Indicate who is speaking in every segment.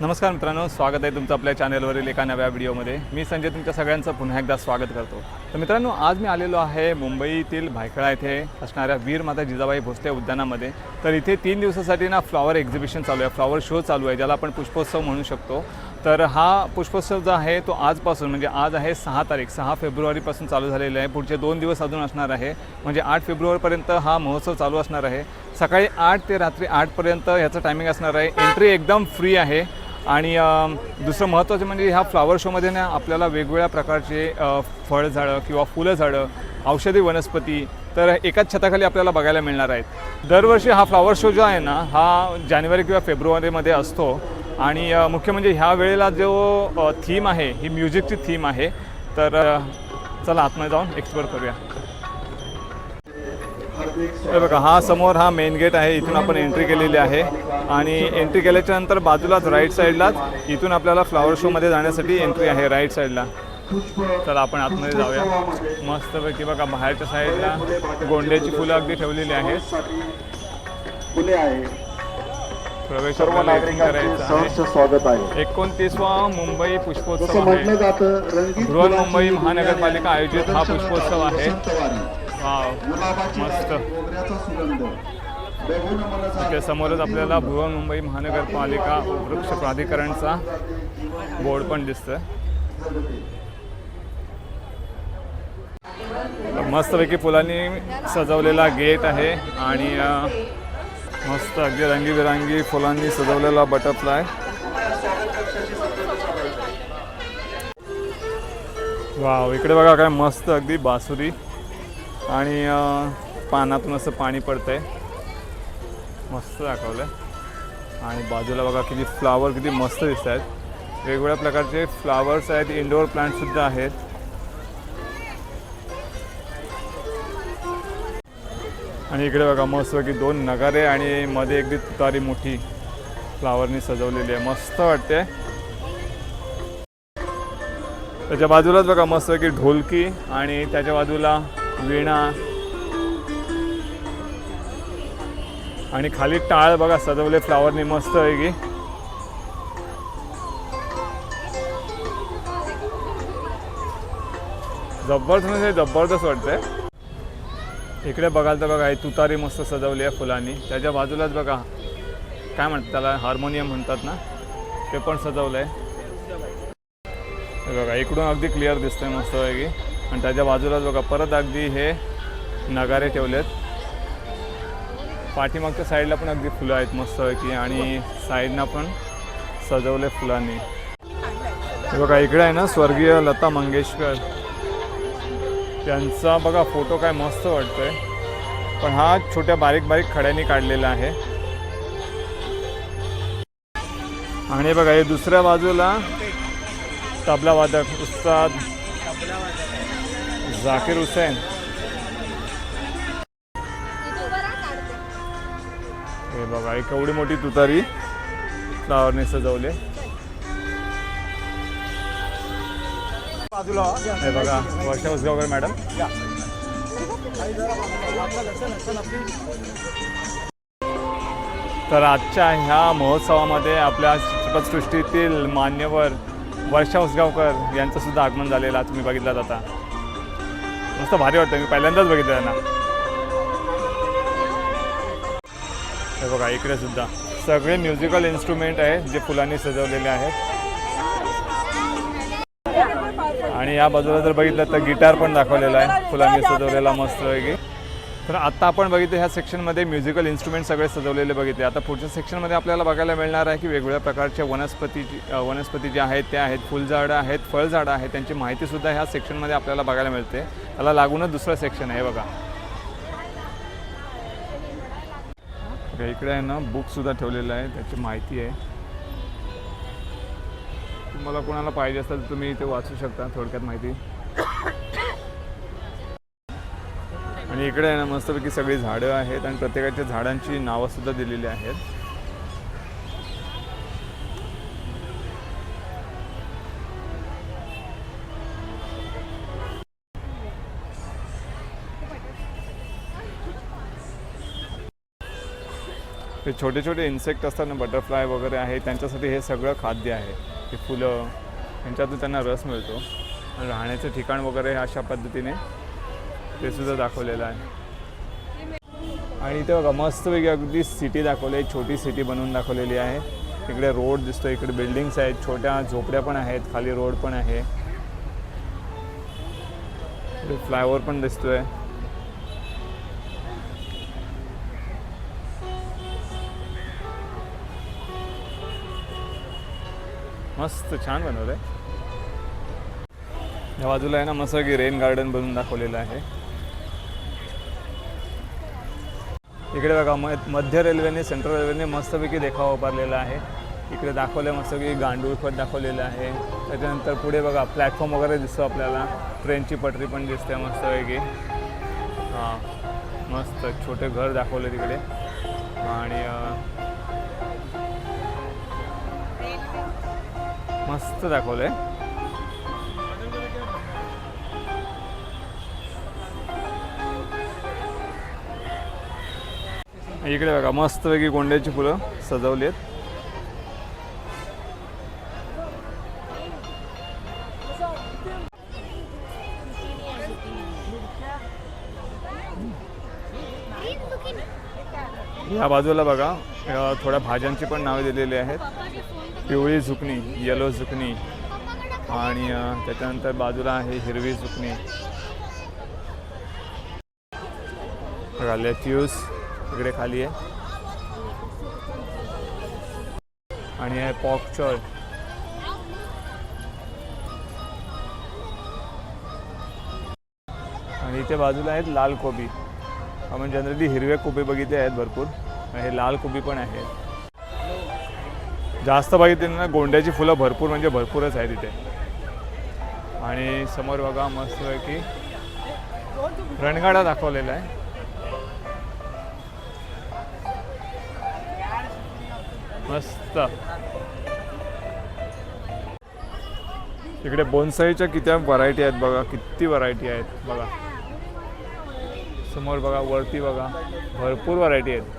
Speaker 1: नमस्कार मित्रांनो स्वागत आहे तुमचं आपल्या चॅनलवरील एका नव्या व्हिडिओमध्ये मी संजय तुमच्या सगळ्यांचं पुन्हा एकदा स्वागत करतो. तर मित्रांनो आज मी आलेलो आहे मुंबईतील भायखळा येथे असणाऱ्या वीर माता जिजाबाई भोसले उद्यानामध्ये. तर इथे तीन दिवसासाठी ना फ्लॉवर एक्झिबिशन चालू आहे फ्लॉवर शो चालू आहे ज्याला आपण पुष्पोत्सव म्हणू शकतो. तर हा पुष्पोत्सव जो आहे तो आजपासून म्हणजे आज आहे सहा तारीख सहा फेब्रुवारीपासून चालू झालेला आहे. पुढचे दोन दिवस अजून असणार आहे. म्हणजे आठ फेब्रुवारीपर्यंत हा महोत्सव चालू असणार आहे. सकाळी आठ ते रात्री आठपर्यंत ह्याचं टायमिंग असणार आहे. एंट्री एकदम फ्री आहे. आणि दुसरं महत्त्वाचं म्हणजे ह्या फ्लॉवर शोमध्ये ना आपल्याला वेगवेगळ्या प्रकारचे फळझाडं किंवा फुलं झाडं औषधी वनस्पती तर एकाच छताखाली आपल्याला बघायला मिळणार आहेत. दरवर्षी हा फ्लॉवर शो जो आहे ना हा जानेवारी किंवा फेब्रुवारीमध्ये असतो. आणि मुख्य म्हणजे ह्या वेळेला जो थीम आहे ही म्युझिकची थीम आहे तर चला आतमध्ये जाऊन एक्सप्लोर करूया. बघा हा समोर हा मेन गेट आहे इथून आपण एंट्री केलेली आहे. आणि एंट्री केल्याच्यानंतर बाजूलाच राईट साईडलाच इथून आपल्याला फ्लॉवर शोमध्ये जाण्यासाठी एंट्री आहे राईट साईडला तर आपण आतमध्ये जाऊया. मस्तपैकी बघा बाहेरच्या साईडला गोंड्याची फुलं अगदी ठेवलेली आहेत. प्रवेश एकोणतीसवा मुंबई पुष्पोत्सव आहे. बृहन्मुंबई
Speaker 2: फुलांची
Speaker 1: महानगरपालिका आयोजित हा पुष्पोत्सव. आहे. मस्त.
Speaker 2: रात,
Speaker 1: समोरच आपल्याला बृहन्मुंबई महानगरपालिका वृक्ष प्राधिकरणचा बोर्ड पण दिसतोय. मस्तपैकी फुलांनी सजवलेला गेट आहे आणि मस्त अगदी रंगीबिरंगी फुलांनी सजवलेला बटरफ्लाय. वाव इकडे बघा काय मस्त अगदी बासुरी आणि पानातून असं पाणी पडतंय. मस्त दाखवलं आणि बाजूला बघा किती फ्लावर किती मस्त दिसत आहेत वेगवेगळ्या प्रकारचे फ्लावर्स आहेत इंडोर प्लांटसुद्धा आहेत. आणि इकडे बघा मस्त की दोन नगारे आणि मध्ये एकदी तुतारी मोठी फ्लावरनी सजवलेली आहे. मस्त वाटते त्याच्या बाजूलाच बघा मस्त की ढोलकी आणि त्याच्या बाजूला वीणा आणि खाली टाळ बघा सजवले फ्लावरनी मस्त आहे की. जबरदस्त म्हणजे जबरदस्त वाटतंय. इकडे बघाल तर बघा तुतारी मस्त सजवली आहे फुलांनी. त्याच्या बाजूलाच बघा काय म्हणतात त्याला हार्मोनियम म्हणतात ना ते पण सजवलं आहे बघा इकडून अगदी क्लिअर दिसतंय मस्त पैकी आणि त्याच्या बाजूलाच बघा परत अगदी हे नगारे ठेवलेत. पाठीमागच्या साईडला पण अगदी फुलं आहेत मस्तपैकी आणि साईडनं पण सजवले फुलांनी. हे बघा इकडे आहे ना स्वर्गीय लता मंगेशकर. त्यांचा बघा फोटो काय मस्त वाटतोय. पण हा छोट्या बारीक बारीक खड्यांनी काढलेला आहे. आणि बघा हे दुसऱ्या बाजूला तबला वादक उस्ताद झाकीर हुसेन. बघा एक एवढी मोठी तुतारी फ्लावरने सजवले हे. बघा वर्षा उसगावकर मॅडम. तर आजच्या ह्या महोत्सवामध्ये आपल्या चित्रपटसृष्टीतील मान्यवर वर्षा उसगावकर यांचं सुद्धा आगमन झालेलं आज तुम्ही बघितलं आता मस्त भारी वाटतं मी पहिल्यांदाच बघितलं त्यांना हे बघा इकडे सुद्धा. सगळे म्युझिकल इन्स्ट्रुमेंट आहेत जे फुलांनी सजवलेले आहेत. आणि या बाजूला जर बघितलं तर गिटार पण दाखवलेला आहे. फुलांनी सजवलेला मस्त वेगळी तर आत्ता आपण बघितलं ह्या सेक्शनमध्ये म्युझिकल इन्स्ट्रुमेंट सगळे सजवलेले बघितले. आता पुढच्या सेक्शनमध्ये आपल्याला बघायला मिळणार आहे की वेगवेगळ्या प्रकारच्या वनस्पती वनस्पती ज्या आहेत त्या आहेत. फुलझाडं आहेत फळझाडं आहेत. त्यांची माहितीसुद्धा ह्या सेक्शनमध्ये आपल्याला बघायला मिळते. त्याला लागूनच दुसरं सेक्शन आहे बघा. बघा, इकडे आहे ना बुकसुद्धा ठेवलेलं आहे त्याची माहिती आहे. तुम्हाला कोणाला पाहिजे असेल तर तुम्ही इथे वाचू शकता थोडक्यात माहिती. आणि इकडे आहे ना मस्तपैकी सगळी झाडं आहेत आणि प्रत्येकाच्या झाडांची नावं सुद्धा दिलेली आहेत. ते छोटे छोटे इन्सेक्ट असतात ना बटरफ्लाय वगैरे आहे त्यांच्यासाठी हे सगळं खाद्य आहे. ते फुलं यांच्यातून त्यांना रस मिळतो. आणि राहण्याचं ठिकाण वगैरे अशा पद्धतीने ते सुद्धा दाखवलेलं आहे. आणि इथे बघा मस्तपैकी अगदी सिटी दाखवली आहे छोटी सिटी बनवून दाखवलेली आहे. इकडे रोड दिसतो इकडे बिल्डिंग्स आहेत छोट्या झोपड्या पण आहेत खाली रोड पण आहे. फ्लायओव्हर पण दिसतोय. मस्त छान बनवलं आहे या बाजूला आहे ना मस्त की रेन गार्डन बनवून दाखवलेलं आहे. इकडे बघा म मध्य रेल्वेने सेंट्रल रेल्वेने मस्तपैकी देखावा उभारलेला आहे. इकडे दाखवलं मस्त की गांडूळखत दाखवलेलं आहे. त्याच्यानंतर पुढे बघा प्लॅटफॉर्म वगैरे दिसतो आपल्याला. ट्रेनची पटरी पण दिसते मस्तपैकी हां मस्त छोटे घर दाखवले तिकडे. आणि मस्त दाखवलं आहे इकडे बघा मस्तपैकी गोंड्याची फुलं सजवली आहेत. या बाजूला बघा थोड्या भाज्यांची पण नावे दिलेली आहेत. पिवळी झुकणी येलो झुकणी आणि त्याच्यानंतर बाजूला आहे हिरवी झुकणी. बघा लेट्यूस इकडे खाली आहे. आणि आहे पॉकचॉय आणि इथे बाजूला आहेत लाल कोबी. आपण जनरली हिरवे कोबी बघितले आहेत भरपूर. हे लाल कोबी पण आहे. जास्त बघितले ना गोंड्याची फुलं भरपूर म्हणजे भरपूरच आहेत इथे. आणि समोर बघा मस्त की रणगाडा दाखवलेला आहे. मस्त. इकडे बोनसाईच्या किती व्हरायटी आहेत बघा किती व्हरायटी आहेत बघा. समोर बघा वरती बघा भरपूर व्हरायटी आहेत.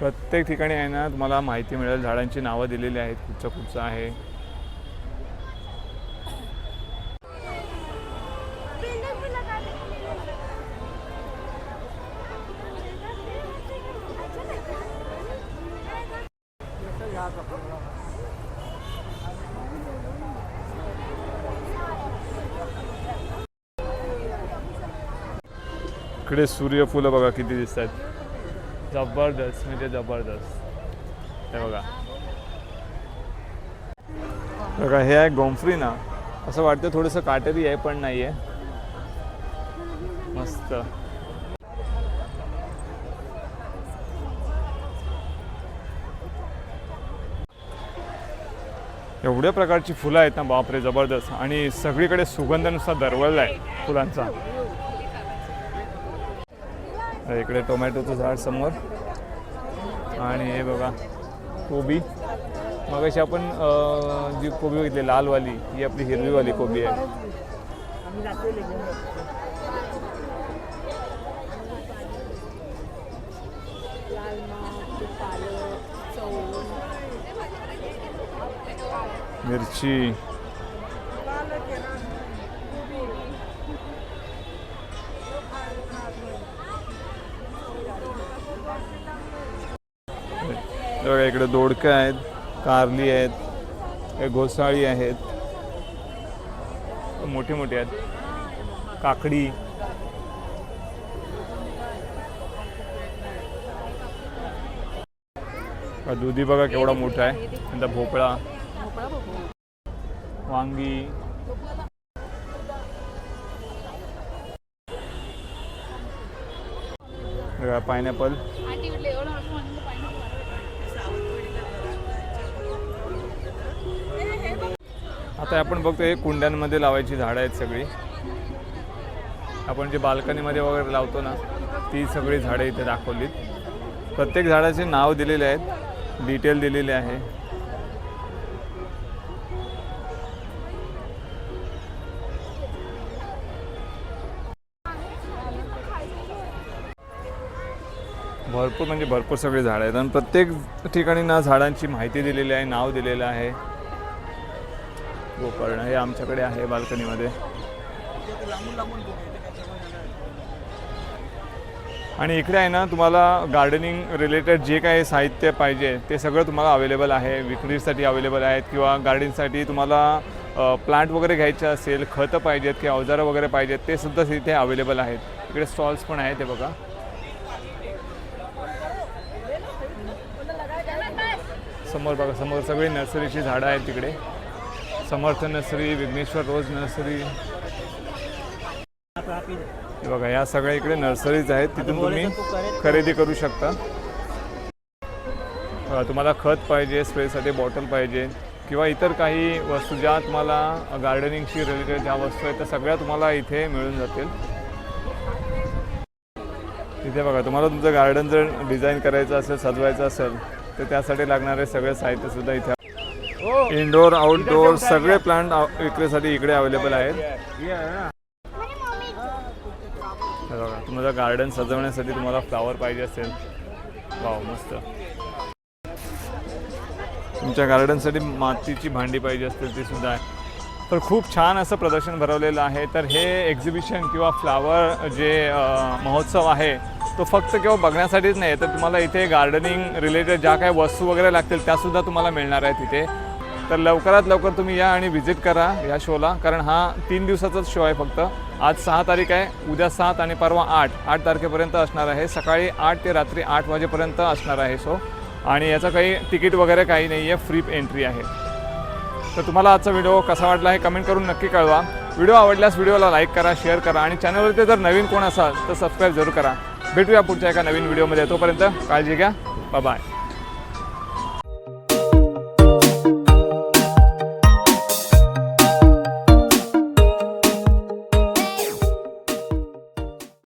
Speaker 1: प्रत्येक ठिकाणी आहे ना तुम्हाला माहिती मिळेल झाडांची नावं दिलेली आहेत कुठचं कुठचं आहे. इकडे सूर्यफुलं बघा किती दिसत आहेत जबरदस्त म्हणजे जबरदस्त. हे बघा. बघा हे आहे गोमफ्री ना. असं वाटतं थोडंसं काटेरी आहे पण नाही आहे मस्त. एवढ्या प्रकारची फुलं आहेत ना बापरे जबरदस्त. आणि सगळीकडे सुगंधानुसार दरवळला आहे फुलांचा. इकडे टोमॅटोचं झाड समोर. आणि हे बघा कोबी. मग अशी आपण जी कोबी बघितली लालवाली ही आपली हिरवीवाली कोबी आहे. मिरची. बघा इकडे दोडकं आहेत कारली आहेत घोसाळी आहेत. मोठी मोठी आहेत. काकडी. दुधी बघा केवढा मोठा आहे. नंतर भोपळा. वांगी. पायनॅपल. आता आपण बघतो हे कुंड्यांमध्ये लावायची झाडं आहेत सगळी. आपण जे बाल्कनीमध्ये वगैरे लावतो ना ती सगळी झाडं इथे दाखवलीत. प्रत्येक झाडाचे नाव दिलेले आहेत डिटेल दिलेले आहे. भरपूर म्हणजे भरपूर सगळी झाडं आहेत. आणि प्रत्येक ठिकाणी ना झाडांची माहिती दिलेली आहे नाव दिलेलं आहे. गोकर्ण हे आमच्याकडे आहे बाल्कनीमध्ये. आणि इकडे आहे ना तुम्हाला गार्डनिंग रिलेटेड जे काही साहित्य पाहिजे ते सगळं तुम्हाला अवेलेबल आहे. विक्रीसाठी अवेलेबल आहेत किंवा गार्डनिंगसाठी तुम्हाला प्लांट वगैरे घ्यायचे असेल खतं पाहिजेत किंवा अवजारं वगैरे पाहिजेत ते सुद्धा इथे अवेलेबल आहेत. इकडे स्टॉल्स पण आहेत ते बघा. समोर बघा समोर सगळी नर्सरीची झाडं आहेत तिकडे. Samarth nursery Vighneshwar rose nursery. बघा या सगळ्या इकडे नर्सरीज आहेत. तिथून तुम्ही खरेदी करू शकता. तुम्हाला खत पाहिजे स्प्रेसाठी बॉटल पाहिजे किंवा इतर काही वस्तू ज्या तुम्हाला गार्डनिंगशी रिलेटेड ज्या वस्तू आहेत त्या सगळ्या तुम्हाला इथे मिळून जातील. तिथे बघा तुम्हाला तुमचं गार्डन जर डिझाईन करायचं असेल सजवायचं असेल तर त्यासाठी लागणारे सगळे साहित्य सुद्धा इथे इनडोअर आउटडोअर सगळे प्लांट विक्रीसाठी इकडे अवेलेबल आहेत. तुम्हाला गार्डन सजवण्यासाठी तुम्हाला फ्लावर पाहिजे असेल. वाव मस्त. तुमच्या गार्डनसाठी मातीची भांडी पाहिजे असतील ती सुद्धा आहे. तर खूप छान असं प्रदर्शन भरवलेलं आहे. तर हे एक्झिबिशन किंवा फ्लावर जे महोत्सव आहे तो फक्त केवळ बघण्यासाठीच नाही तर तुम्हाला इथे गार्डनिंग रिलेटेड ज्या काही वस्तू वगैरे लागतील त्यासुद्धा तुम्हाला मिळणार आहेत इथे. तर लवकरात लवकर तुम्ही या आणि व्हिजिट करा या शोला कारण हा तीन दिवसाचाच शो आहे फक्त. आज सहा तारीख आहे. उद्या सात आणि परवा आठ. आठ तारखेपर्यंत असणार आहे. सकाळी आठ ते रात्री आठ वाजेपर्यंत असणार आहे शो आणि याचं काही तिकीट वगैरे काही नाही आहे फ्री एंट्री आहे. तर तुम्हाला आजचा व्हिडिओ कसा वाटला हे कमेंट करून नक्की कळवा. व्हिडिओ आवडल्यास व्हिडिओला लाईक करा शेअर करा आणि चॅनलवरती जर नवीन कोण असाल तर सबस्क्राईब जरूर करा. भेटूया पुढच्या एका नवीन व्हिडिओमध्ये तोपर्यंत काळजी घ्या. बाय